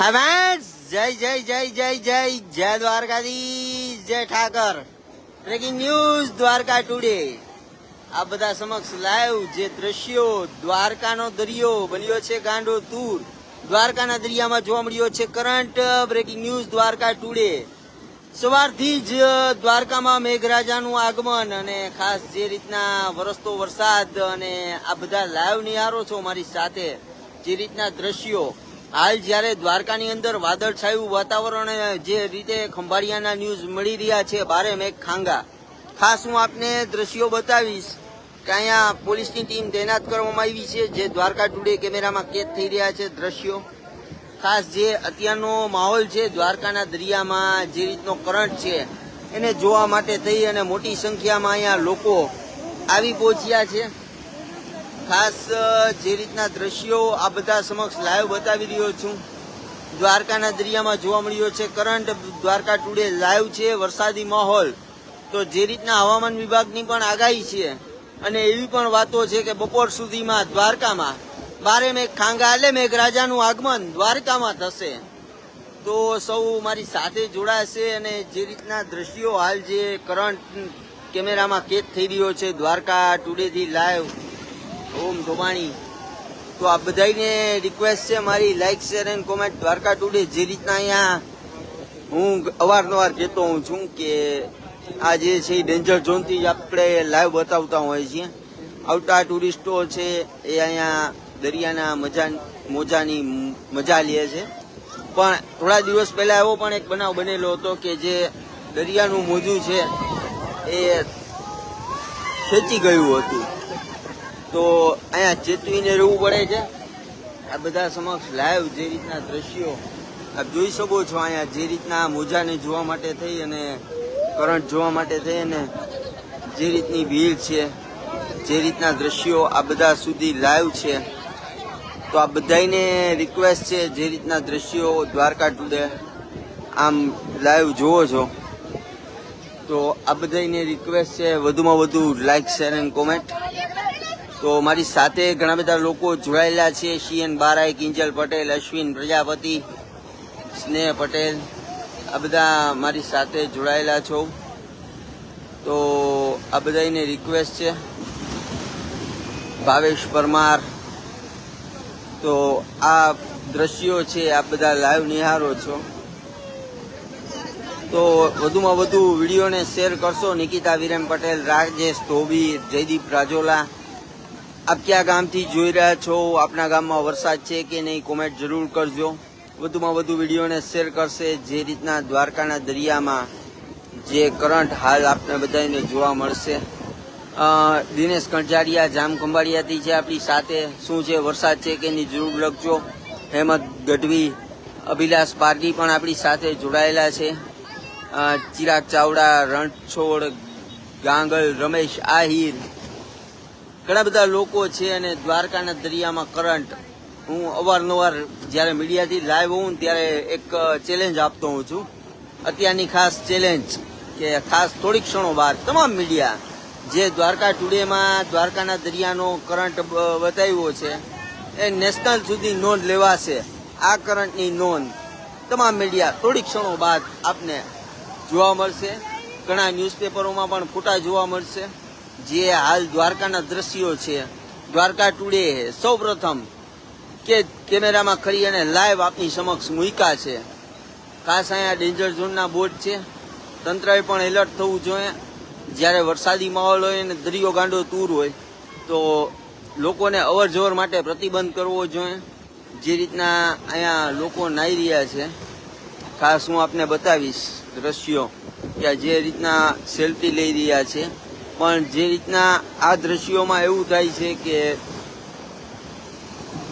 હા ફ્રેન્ડ્સ જય જય જય જય જય જય દ્વારકાધીશ, જય Thakar. Breaking news Dwarka today આ બધા સમક્ષ લાઈવ જે દ્રશ્યો દ્વારકાનો દરિયો બન્યો છે ગાંડો તૂર દ્વારકાના દરિયામાં જોવા મળ્યો છે current breaking news Dwarka today સવારથી જ દ્વારકામાં મેઘરાજાનું આગમન અને ખાસ જે રીતના વરસતો વરસાદ અને આ બધા લાઈવ નિહારો છો મારી સાથે, જે રીતના દ્રશ્યો. હાલ જ્યારે દ્વારકાની અંદર વાદળછાયું વાતાવરણ જે રીતે ખંભાળિયાના ન્યૂઝ મળી રહ્યા છે, ભારે મેઘ ખાંગા. ખાસ હું આપને દ્રશ્યો બતાવીશ કે અહીંયા પોલીસની ટીમ તૈનાત કરવામાં આવી છે, જે દ્વારકા ટુડે કેમેરામાં કેદ થઈ રહ્યા છે દ્રશ્યો. ખાસ જે અત્યારનો માહોલ છે, દ્વારકાના દરિયામાં જે રીતનો કરંટ છે, એને જોવા માટે થઈ અને મોટી સંખ્યામાં અહીંયા લોકો આવી પહોંચ્યા છે. ખાસ જે રીતના દ્રશ્યો આ બધા સમક્ષ લાઈવ બતાવી રહ્યો છું. દ્વારકાના દરિયામાં જોવા મળ્યો છે કરંટ દ્વારકા ટુડે લાઈવ છે, વરસાદી માહોલ. તો જે રીતના હવામાન વિભાગની પણ આગાહી છે, અને એવી પણ વાતો છે કે બપોર સુધીમાં દ્વારકામાં બારે મેઘ ખાંગા એટલે મેઘરાજાનું આગમન દ્વારકામાં થશે. તો સૌ મારી સાથે જોડાશે અને જે રીતના દ્રશ્યો હાલ જે કરંટ કેમેરામાં કેદ થઈ રહ્યો છે, દ્વારકા ટુડેથી લાઈવ ઓમ ધોબાણી તો આ બધાને રિક્વેસ્ટ છે મારી like share and comment Dwarka today જે રીતના અહીંયા હું અવારનવાર કહેતો હોઉં છું કે આ જે છે એ ડેન્જર ઝોનથી આપણે લાઈવ બતાવતા હોઈએ છીએ. આવતા ટુરિસ્ટો છે એ અહીંયા દરિયાના મજા, મોજાની મજા લે છે. પણ થોડા દિવસ પહેલા એવો પણ એક બનાવ બનેલો હતો કે જે દરિયાનું મોજું છે એ ખેંચી ગયું હતું. તો અહીંયા ચેતવીને રહેવું પડે છે. આ બધા સમક્ષ લાઈવ જે રીતના દ્રશ્યો આપ જોઈ શકો છો અહીંયા જે રીતના મોજાને જોવા માટે થઈ અને કરંટ જોવા માટે થઈ અને જે રીતની ભીડ છે, જે રીતના દ્રશ્યો આ બધા સુધી લાઈવ છે. તો આ બધાને રિક્વેસ્ટ છે જે રીતના દ્રશ્યો દ્વારકા ટુડે આમ લાઈવ જુઓ છો. તો આ બધાને રિક્વેસ્ટ છે વધુમાં વધુ લાઈક શેર એન્ડ કોમેન્ટ તો મારી સાથે ઘણા બધા લોકો જોડાયેલા છે. સીએન બારાય કિંજલ પટેલ, અશ્વિન, પ્રજાપતિ, સ્નેહ પટેલ. આ બધા મારી સાથે જોડાયેલા છો. તો આ બધાને રિક્વેસ્ટ છે. ભાવેશ પરમાર. તો આ દ્રશ્યો છે આ બધા લાઈવ નિહારો છો. તો વધુમાં વધુ વિડીયોને શેર કરશો નિકિતા વિરેન પટેલ, રાજેશ ધોબી, જયદીપ રાજોલા આપ કયા ગામથી જોઈ રહ્યા છો? આપના ગામમાં વરસાદ છે કે નહીં કોમેન્ટ જરૂર કરજો. વધુમાં વધુ વિડીયોને શેર કરશે જે રીતના દ્વારકાના દરિયામાં જે કરંટ હાલ આપને બધાને જોવા મળશે. દિનેશ કંજારિયા, જામ ખંભાળિયાથી છે આપણી સાથે. શું છે, વરસાદ છે કે નહીં જરૂર લખજો. હેમંત ગઢવી, અભિલાષ પારગી પણ આપણી સાથે જોડાયેલા છે. ચિરાગ ચાવડા, રણછોડ, ગાંગલ, રમેશ આહિર ઘણા બધા લોકો છે અને દ્વારકાના દરિયામાં કરંટ. હું અવારનવાર જ્યારે મીડિયાથી લાઈવ હોઉં ત્યારે એક ચેલેન્જ આપતો હોઉં છું. અત્યારની ખાસ ચેલેન્જ કે ખાસ થોડીક ક્ષણો બાદ તમામ મીડિયા જે દ્વારકા ટુડેમાં દ્વારકાના દરિયાનો કરંટ બતાવ્યો છે, એ નેશનલ સુધી નોંધ લેવાશે. આ કરંટની નોંધ તમામ મીડિયા થોડી ક્ષણો બાદ આપને જોવા મળશે. ઘણા ન્યૂઝપેપરોમાં પણ ફોટા જોવા મળશે. જે હાલ દ્વારકાના દ્રશ્યો છે, દ્વારકા ટુડે સૌ પ્રથમ કે કેમેરામાં ખરી અને લાઈવ આપની સમક્ષ મૂક્યા છે. ખાસ અહીંયા ડેન્જર ઝોનના બોર્ડ છે. તંત્રએ પણ એલર્ટ થવું જોઈએ. જ્યારે વરસાદી માહોલ હોય અને દરિયો ગાંડો તૂર હોય, તો લોકોને અવર જવર માટે પ્રતિબંધ કરવો જોઈએ. જે રીતના અહીંયા લોકો નાહી રહ્યા છે. ખાસ હું આપને બતાવીશ દ્રશ્યો કે જે રીતના સેલ્ફી લઈ રહ્યા છે. પણ જે રીતના આ દ્રશ્યોમાં એવું થાય છે કે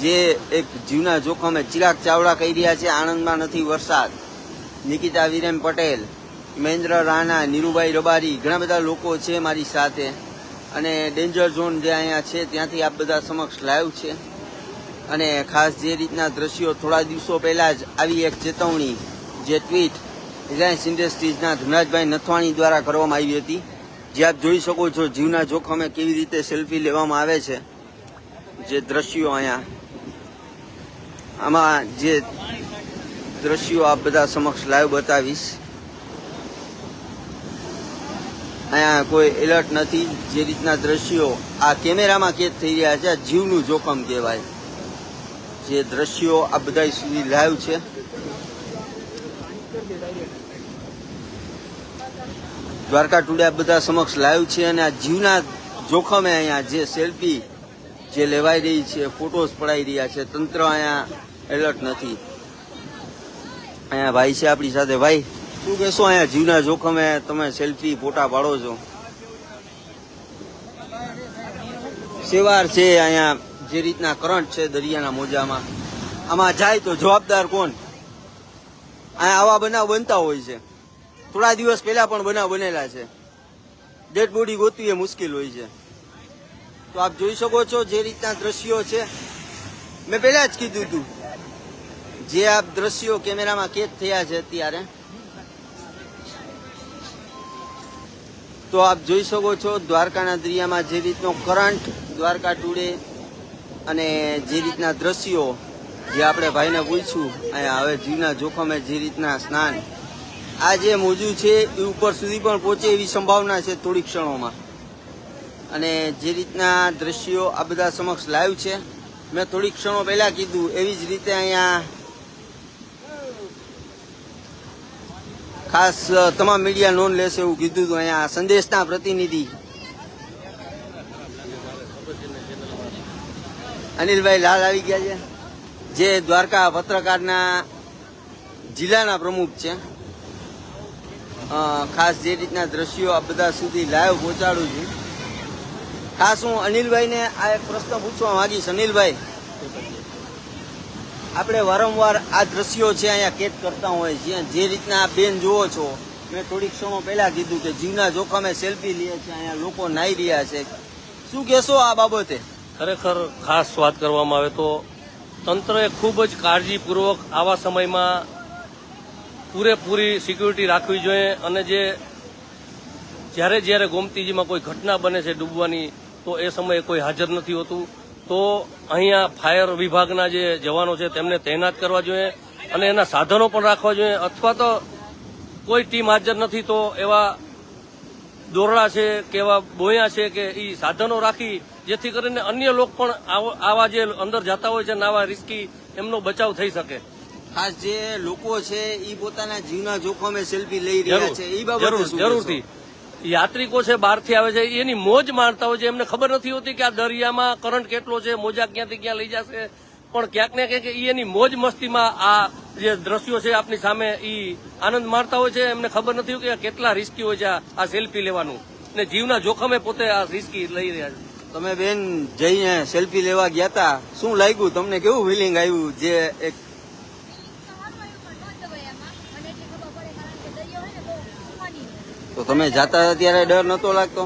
જે એક જીવના જોખમે ચિરાગ ચાવડા કહી રહ્યા છે, આણંદમાં નથી વરસાદ. નિકિતા વિરેન પટેલ, મહેન્દ્ર રાણા, નીરુભાઈ રબારી, ઘણા બધા લોકો છે મારી સાથે. અને ડેન્જર ઝોન જે અહીંયા છે, ત્યાંથી આપ બધા સમક્ષ લાઈવ છે. અને ખાસ જે રીતના દ્રશ્યો થોડા દિવસો પહેલા જ આવી એક ચેતવણી, જે ટ્વીટ રિલાયન્સ ઇન્ડસ્ટ્રીઝના ધનરાજભાઈ નથવાણી દ્વારા કરવામાં આવી હતી. જે આપ જોઈ શકો છો, જીવના જોખમે કેવી રીતે સેલ્ફી લેવામાં આવે છે, જે દ્રશ્યો અહીંયા. આમાં જે દ્રશ્યો આપ બધા સમક્ષ લાઈવ બતાવીશ. અહીંયા કોઈ એલર્ટ નથી, જે રીતના દ્રશ્યો આ કેમેરામાં કેદ થઈ રહ્યા છે જીવનું જોખમ કહેવાય. જે દ્રશ્યો આ બધા સુધી લાઈવ છે. દ્વારકા ટુડે બધા સમક્ષ લાઈવ છે અને આ જીવના જોખમે અહીંયા જે સેલ્ફી જે લેવાઈ રહી છે, ફોટોસ પડાઈ રહ્યા છે, તંત્ર અહીંયા એલર્ટ નથી. અહીંયા ભાઈ છે આપણી સાથે. ભાઈ, શું કહેશો અહીંયા જીવના જોખમે તમે સેલ્ફી ફોટા પાડો છો? સેવાર છે અહીંયા જે રીતના કરંટ છે દરિયાના મોજામાં. આમાં જાય તો જવાબદાર કોણ? અહીંયા આવા બનાવ બનતા હોય છે. થોડા દિવસ પહેલા પણ બનાવ બનેલા છે. ડેડ બોડી ગોતવી એ મુશ્કેલ હોય છે. તો આપ જોઈ શકો છો જે રીતના દ્રશ્યો છે. મેં પહેલા જ કીધું હતું. જે આપ દ્રશ્યો કેમેરામાં કેદ થયા છે અત્યારે. તો આપ જોઈ શકો છો દ્વારકાના દરિયામાં જે રીતનો કરંટ દ્વારકા ટુડે અને જે રીતના દ્રશ્યો જે આપણે ભાઈને પૂછ્યું, અહીંયા હવે જીવના જોખમે જે રીતના સ્નાન આ જે મોજું છે, એ ઉપર સુધી પણ પહોંચે એવી સંભાવના છે થોડીક ક્ષણોમાં. અને જે રીતના દ્રશ્યો આ બધા સમક્ષ લાઈવ છે, મેં થોડીક ક્ષણો પહેલા કીધું, એવી જ રીતે અહીંયા ખાસ તમામ મીડિયા નોંધ લેશે એવું કીધું હતું અહીંયા સંદેશના પ્રતિનિધિ. અનિલભાઈ લાલ આવી ગયા છે, જે દ્વારકા પત્રકારના જિલ્લાના પ્રમુખ છે. ખાસ જે રીતના દ્રશ્યો આ બધા સુધી લાઈવ પહોંચાડું છું. ખાસ હું અનિલભાઈને આ એક પ્રશ્ન પૂછવા માંગીશ. અનિલભાઈ, આપણે વારંવાર આ દ્રશ્યો છે અહીંયા કેદ કરતા હોય છે. જે રીતના આ બેન જુઓ છો, મેં થોડીક ક્ષણો પહેલા કીધું કે જીવના જોખમે સેલ્ફી લે છે, અહીંયા લોકો નાઈ રહ્યા છે. શું કહેશો આ બાબતે? ખરેખર ખાસ વાત કરવામાં આવે તો તંત્રએ ખૂબ જ કાળજીપૂર્વક આવા સમયમાં પૂરેપૂરી સિક્યુરિટી રાખવી જોઈએ અને જે જ્યારે જ્યારે ગોમતીજીમાં કોઈ ઘટના બને છે ડૂબવાની, તો એ સમયે કોઈ હાજર નથી હોતું. તો અહીંયા ફાયર વિભાગના જે જવાનો છે, તેમને તૈનાત કરવા જોઈએ અને એના સાધનો પણ રાખવા જોઈએ. અથવા તો કોઈ ટીમ હાજર નથી, તો એવા દોરડા છે કે એવા બોયા છે કે એ સાધનો રાખી, જેથી કરીને અન્ય લોકો પણ આવો- જે અંદર જતા હોય છે ને આવા રિસ્કી એમનો બચાવ થઈ શકે. ખાસ જે લોકો છે એ પોતાના જીવના જોખમે સેલ્ફી લઈ રહ્યા છે એ બાબતે? જરૂરથી. યાત્રિકો છે બહારથી આવે છે એની મોજ માણતા હોય છે. એમને ખબર નથી હોતી કે આ દરિયામાં કરંટ કેટલો છે મોજા ક્યાંથી ક્યાં લઈ જશે. પણ ક્યાંક ને ક્યાંક એની મોજ મસ્તીમાં આ જે દ્રશ્યો છે આપની સામે એ આનંદ માણતા હોય છે. એમને ખબર નથી હોતી કે કેટલા રિસ્કી હોય છે આ- આ સેલ્ફી લેવાનું. ને જીવના જોખમે પોતે આ રિસ્કી લઈ રહ્યા છે. તમે બેન જઈને સેલ્ફી લેવા ગયા હતા શું લાગ્યું? તમને કેવું ફિલિંગ આવ્યું? જે એક તો તમે જાતા ત્યારે ડર નતો લાગતો?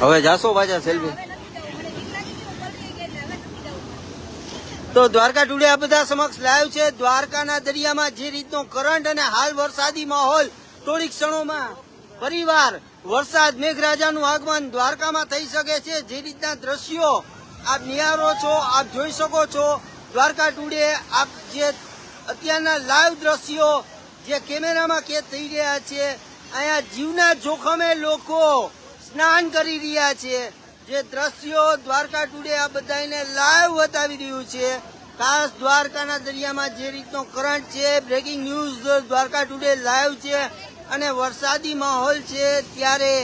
હવે જાશો પાછા સેલ્ફી? તો દ્વારકા ટુડે આ બધા સમક્ષ લાઈવ છે. દ્વારકાના દરિયામાં જે રીતનો કરંટ અને હાલ વરસાદી માહોલ થોડીક ક્ષણોમાં પરિવાર વરસાદ મેઘરાજાનું આગમન દ્વારકામાં થઈ શકે છે. જે રીતના દ્રશ્યો આપ નિહારો છો, આપ જોઈ શકો છો, દ્વારકા ટુડે આપ જે અત્યારના લાઈવ દ્રશ્યો જે કેમેરામાં કેદ થઈ રહ્યા છે, અહીંયા જીવના જોખમે લોકો સ્નાન કરી રહ્યા છે. જે દ્રશ્યો દ્વારકા ટુડે આ બધાને લાઈવ બતાવી રહ્યું છે. ખાસ દ્વારકાના દરિયામાં જે રીતનો કરંટ છે breaking news Dwarka today live છે અને વરસાદી માહોલ છે, ત્યારે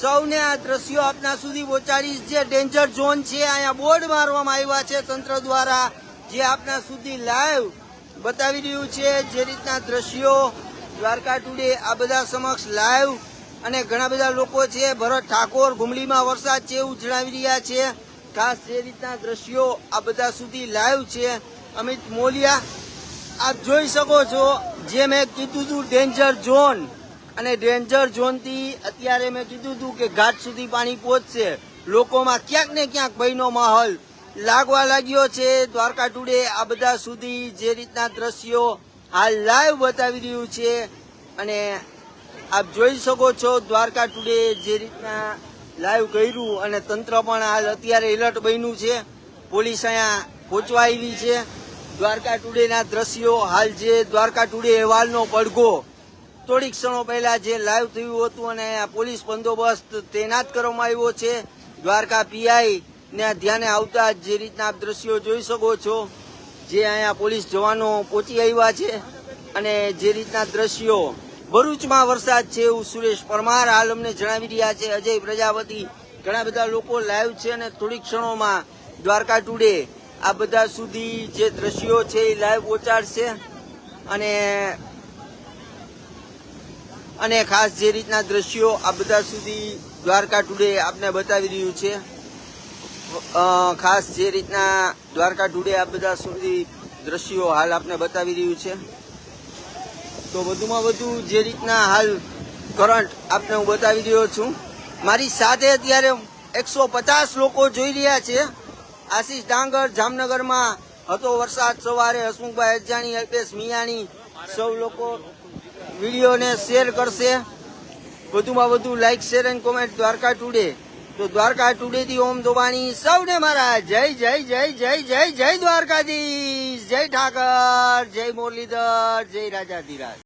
સૌને આ દ્રશ્યો આપના સુધી પહોંચાડીશ. જે ડેન્જર ઝોન છે, અહીંયા બોર્ડ મારવામાં આવ્યા છે તંત્ર દ્વારા. જે આપના સુધી લાઈવ બતાવી રહ્યું છે, જે રીતના દ્રશ્યો દ્વારકા ટુડે આ બધા સમક્ષ લાઈવ અને ઘણા બધા લોકો છે, ભરત ઠાકોર, ઘુમલીમાં વરસાદ છે એવું જણાવી રહ્યા છે. ખાસ જે રીતના દ્રશ્યો આ બધા સુધી લાઈવ છે, અમિત મોલિયા, આપ જોઈ શકો છો. જે મેં કીધું હતું ડેન્જર ઝોન અને ડેન્જર ઝોનથી અત્યારે મેં કીધું હતું કે ઘાટ સુધી પાણી પહોંચશે. લોકોમાં ક્યાંક ને ક્યાંક ભયનો માહોલ લાગવા લાગ્યો છે. દ્વારકા ટુડે આ બધા સુધી જે રીતના દ્રશ્યો હાલ લાઈવ બતાવી રહ્યું છે અને આપ જોઈ શકો છો દ્વારકા ટુડે જે રીતના લાઈવ કર્યું અને તંત્ર પણ હાલ અત્યારે એલર્ટ બન્યું છે. પોલીસ અહીંયા પહોંચવા આવી છે. દ્વારકા ટુડેના દ્રશ્યો હાલ જે દ્વારકા ટુડે અહેવાલનો પડઘો થોડીક ક્ષણો પહેલા જે લાઈવ થયું હતું અને પોલીસ બંદોબસ્ત તૈનાત કરવામાં આવ્યો છે, દ્વારકા પીઆઈ ને ધ્યાને આવતા જ રીતના આપ દ્રશ્યો જોઈ શકો છો, જે અહીંયા પોલીસ જવાનો પહોંચી આવ્યા છે અને જે રીતના દ્રશ્યો ભરૂચમાં વરસાદ છે એવું સુરેશ પરમાર હાલ અમને જણાવી રહ્યા છે. અજય પ્રજાપતિ, ઘણા બધા લોકો લાઈવ છે અને થોડીક ક્ષણોમાં દ્વારકા ટુડે આ બધા સુધી જે દ્રશ્યો છે એ લાઈવ પહોંચાડશે અને અને ખાસ જે રીતના દ્રશ્યો આ બધા સુધી દ્વારકા ટુડે આપને બતાવી રહ્યું છે. ખાસ જે રીતના દ્વારકા ટુડે આ બધા સુધી દ્રશ્યો હાલ આપને બતાવી રહ્યું છે. તો વધુમાં વધુ જે રીતના હાલ કરંટ આપને હું બતાવી રહ્યો છું. મારી સાથે અત્યારે એકસો પચાસ લોકો જોઈ રહ્યા છે. આશીષ ડાંગર જામનગરમાં હતો વરસાદ સવારે, હસમુખભાઈ અજાણી અલ્પેશ મિયાણી સૌ લોકો વિડીયોને શેર કરશે. વધુમાં વધુ like share and comment Dwarka today તો દ્વારકા ટુડે થી ઓમ દોબાણી. સૌને મારા જય જય જય જય જય જય દ્વારકાધીશ. જય ઠાકર, જય મુરલીધર, જય રાજાધીરાજ